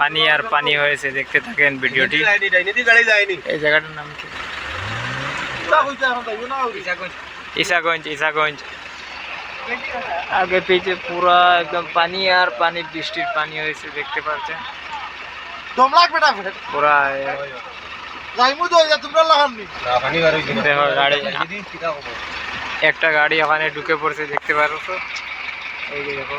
পানি আর পানি হয়েছে, দেখতে থাকেন ভিডিওটি। এই জায়গাটার নাম কি? ঈশাগঞ্জ ঈশাগঞ্জ আগে পিছে পুরা একদম পানি আর পানি, বৃষ্টির পানি হয়েছে, দেখতে পাচ্ছেন। একটা গাড়ি ওখানে ঢুকে পড়ছে, দেখতে পারো তো এই দেখো।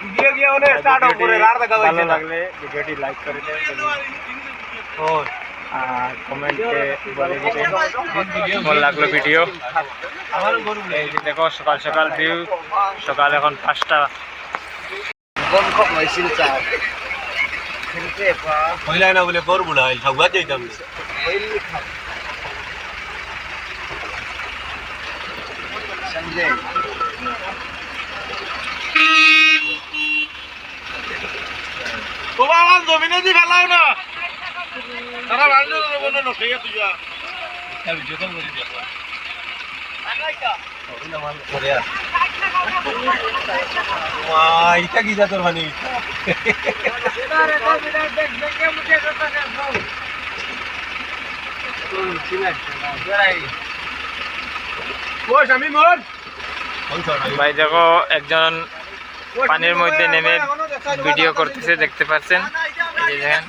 এখানে। ভালো লাগলে ভিডিওটি লাইক করে দেবেন আর কমেন্টে বলে দিবেন। কেমন লাগল ভিডিও এই যে দেখো সকাল সকাল ভিউ সকাল এখন পাঁচটা। পয়লা না বলে কর বুড়া সবাই যাইতাম জমিনে দি ফেলাও না। তারা ভালো বলে নখাইয়া তুই যখন করে দেখো ইটা কি তোর মানে আমি মন ভাই দেখো একজন পানির মধ্যে নেমে ভিডিও করতেছে দেখতে পাচ্ছেন? এই যে দেখেন।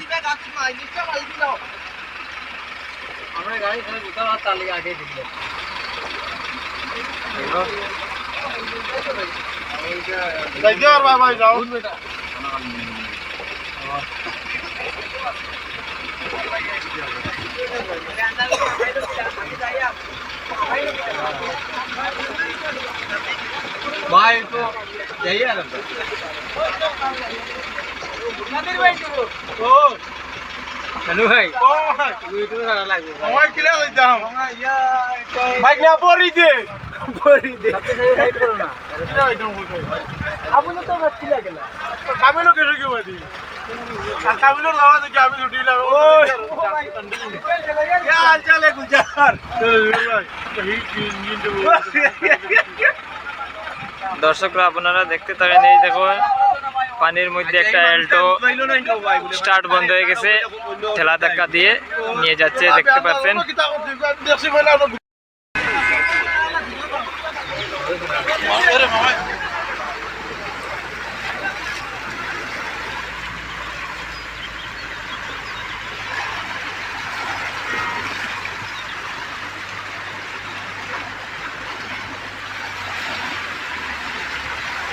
যাইতে পারবা হ্যালো ভাই আপনি তো কামিলো কেসে কেউ কামিলোর লাভা দেখি আমি ছুটি লাভ হাল চালে গুজার দর্শকরা আপনারা দেখতে পারেন এই দেখো পানির মধ্যে একটা এল্টো স্টার্ট বন্ধ হয়ে গেছে ঠেলা ধাক্কা দিয়ে নিয়ে যাচ্ছে দেখতে পাচ্ছেন।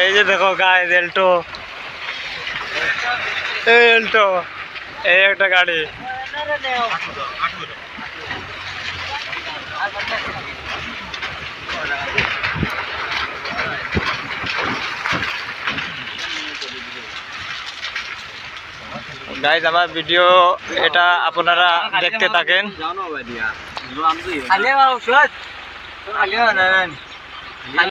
এই যে দেখো গায়ে এল্টো এই এল্টো এই একটা গাড়ি। গাইজ আমার ভিডিও এটা আপনারা দেখতে থাকেন।